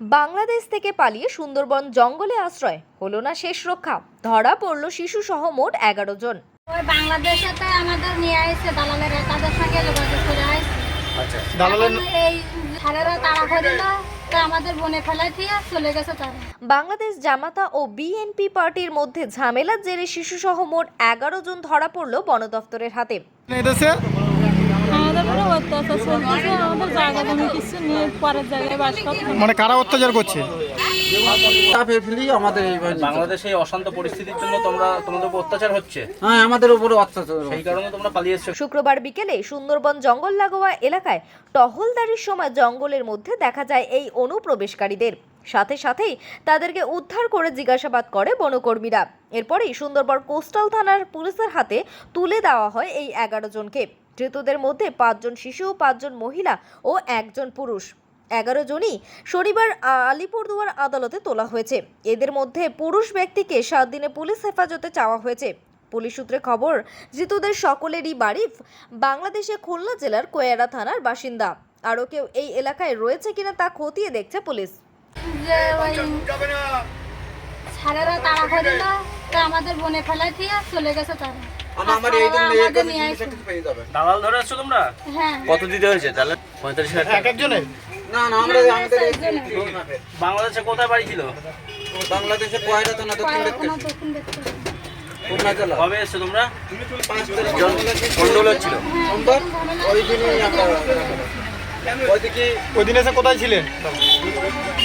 বাংলাদেশ থেকে পালিয়ে সুন্দরবন জঙ্গলে আশ্রয়। হলো না শেষ রক্ষা। ধরা পড়ল শিশু সহ মোট এগারো জন। ওই বাংলাদেশেতে আমাদের নিয়ে আসছে দালালেরা তাদের সঙ্গে যোগাযোগ করে আসছে আচ্ছা এখন এই ছাড়েরা তাড়া করিল আমাদের বনে ফেলাই দিয়ে চলে গেছে তারা। বাংলাদেশ জামাতা ও বিএনপি পার্টির মধ্যে ঝামেলার জেরে শিশু সহ মোট এগারো জন ধরা পড়ল বন দফতরের হাতে। এদেশে অত্যাচার চলতেছে আমাদের জায়গা জমি কিছু নেই পরের জায়গায় বাস করতে মানে কারা অত্যাচার করছে? আমাদের বাংলাদেশে অশান্ত পরিস্থিতির জন্য তোমরা তোমাদের উপর অত্যাচার হচ্ছে? হ্যাঁ আমাদের উপরে অত্যাচার সেই কারণে তোমরা পালিয়ে এসছো। শুক্রবার বিকেলে সুন্দরবন জঙ্গল লাগোয়া এলাকায় টহলদারির সময় জঙ্গলের মধ্যে দেখা যায় এই অনুপ্রবেশকারীদের। সাথে সাথেই তাদেরকে উদ্ধার করে জিজ্ঞাসাবাদ করে বনকর্মীরা। এরপরেই সুন্দরবন কোস্টাল থানার পুলিশের হাতে তুলে দেওয়া হয় এই এগারো জনকে। ধৃতদের মধ্যে পাঁচজন শিশু, পাঁচজন মহিলা ও একজন পুরুষ। এগারো জনই শনিবার আলিপুরদুয়ার আদালতে তোলা হয়েছে। এদের মধ্যে পুরুষ ব্যক্তিকে সাত দিনে পুলিশ হেফাজতে চাওয়া হয়েছে। পুলিশ সূত্রে খবর, ধৃতদের সকলেরই বাড়ি বাংলাদেশে খুলনা জেলার কোয়ারা থানার বাসিন্দা। আরও কেউ এই এলাকায় রয়েছে কিনা তা খতিয়ে দেখছে পুলিশ। যে ওই ছাড়েরা তাড়া করিল তো আমাদের বনে ফেলাই দিয়ে চলে গেছে তারা। আসছে যাবে। দালাল ধরে আছো তোমরা? হ্যাঁ। কত দিতে হয়েছে? তাহলে পঁয়তাল্লিশ হাজার এক একজনের না না আমরা আমাদের বাংলাদেশে কোথায় বাড়ি ছিল? বাংলাদেশে পয়রা তো না দক্ষিণ দেখতে কবে এসছো তোমরা? সোমবার ওই দিনই আমরা ওইদিকে ওই দিন এসে কোথায় ছিলেন?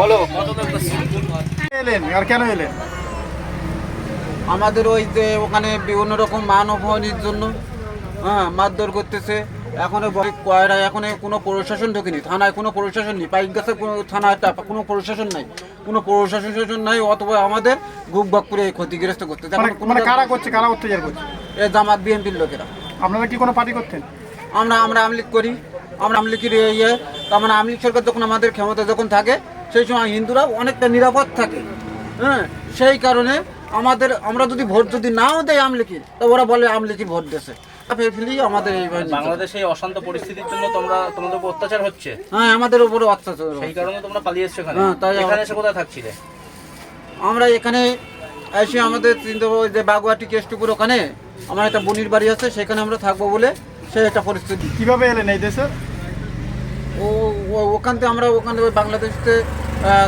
বলো। কত লোক এসছো? এলেন আর কেন এলেন? আমাদের ওই যে ওখানে বিভিন্ন রকম মান অপমানের জন্য হ্যাঁ মারধর করতেছে। এখন কয়রা এখন কোনো প্রশাসন ঢোকেনি। থানায় কোনো প্রশাসন নেই। পাইক গাছে কোনো থানায় কোনো প্রশাসন নাই। কোনো প্রশাসন নাই অথবা আমাদের গুপ বাক করে ক্ষতিগ্রস্ত করতেছে। মানে মানে কারা করছে? কারা অত্যাচার করছে? এ জামাত বিএনপির লোকেরা। আপনারা কি কোনো পার্টি করতেন? আমরা আমরা আমলিক করি। আমরা আমলিকের ইয়ে তার মানে আমলিক সরকার যখন আমাদের ক্ষমতা যখন থাকে সেই সময় হিন্দুরা অনেকটা নিরাপদ থাকে। হ্যাঁ সেই কারণে আমাদের আমরা যদি ভোট যদি নাও দেয় আমলিকির তো ওরা বলে আমলিকি ভোট দেশে ফেলি আমাদের এই বাংলাদেশে এই অশান্ত পরিস্থিতির জন্য তোমরা তোমাদের উপর অত্যাচার হচ্ছে? হ্যাঁ আমাদের উপরে অত্যাচার সেই কারণে তোমরা পালিয়ে এসছো এখানে? হ্যাঁ, তাই এখানে এসে কোথায় থাকছিলে? আমরা এখানে এসে আমাদের যে বাগুয়াটি কেষ্টপুর ওখানে আমার একটা বোনির বাড়ি আছে সেখানে আমরা থাকব বলে সেই একটা পরিস্থিতি। কীভাবে এলেন এই দেশে? ও ওখান থেকে আমরা ওখান থেকে বাংলাদেশতে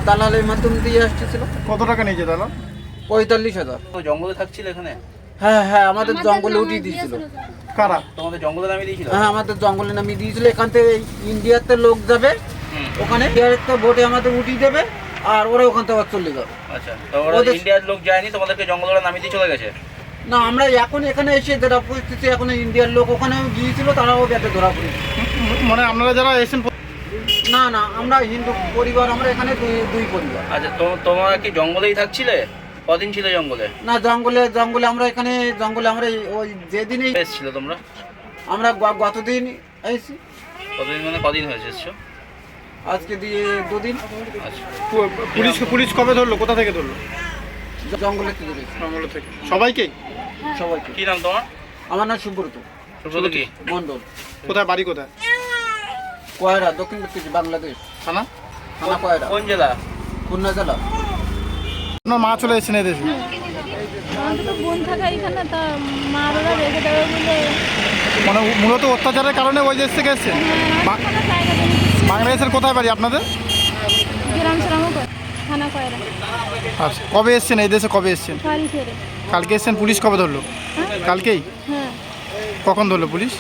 দালালের মাধ্যম দিয়ে আসতেছিল। কত টাকা নিয়েছে তাহলে পঁয়তাল্লিশ হাজার। তো জঙ্গলে থাকছিলে এখানে? হ্যাঁ হ্যাঁ আমাদের জঙ্গলে উঠিয়ে দিয়েছিল। কারা? তোমাদের জঙ্গলে নামিয়ে দিয়েছিল? হ্যাঁ আমাদের জঙ্গলে নামিয়ে দিয়েছিল। এখান থেকে ইন্ডিয়াতে লোক যাবে। ওখানে ইন্ডিয়াতে বোটে আমাদের উঠিয়ে দেবে আর ওরা ওখান থেকে চলে যাবে। আচ্ছা তো ওরা ইন্ডিয়ার লোক যায়নি তোমাদেরকে জঙ্গলে নামিয়ে দিয়ে চলে গেছে? না আমরা এখন এখানে এসে যেটা পরিস্থিতি এখন ইন্ডিয়ার লোক ওখানেও গিয়েছিল তারাও ব্যাটে ধরা পড়েছে মানে আপনারা যারা এসেছেন না না আমরা হিন্দু পরিবার আমরা এখানে দুই দুই পরিবার। আচ্ছা তো তোমরা কি জঙ্গলেই থাকছিলে? কদিন ছিল জঙ্গলে? না জঙ্গলে জঙ্গলে আমরা এখানে জঙ্গলে আমরা এই- ওই যেদিনই এসেছিল তোমরা? আমরা গতদিন এসেছি। কতদিন মানে কদিন হয়েছে এসছো? আজকে দিয়ে দুদিন। আচ্ছা। পুলিশ পুলিশ কবে ধরলো? কোথা থেকে ধরলো? জঙ্গলে থেকে জঙ্গল থেকে। সবাইকেই সবাইকে। কি নাম তোমার? আমার নাম সুব্রত। সুব্রত কি? মন্ডল কোথায়? বাড়ি কোথায়? কয়রা? দক্ষিণ দক্ষিণ বাংলাদেশ। থানা? থানা কয়রা? কোন জেলা? খুলনা জেলা। আপনার মা চলে এসেছেন এই দেশে? আমাদের বোন থাকা এখানে তা মার ওরা রেখে দেবে বলে। মানে মূলত অত্যাচারের কারণে ওই দেশ থেকে জমি কিছু বাংলাদেশের কোথায় বাড়ি আপনাদের? গ্রাম শ্রামও থানা কয়রা। আচ্ছা কবে এসেছেন? এই দেশে কবে এসেছেন? কালকে। এসেছেন? পুলিশ কবে ধরলো? কালকেই? হ্যাঁ। কখন ধরলো পুলিশ?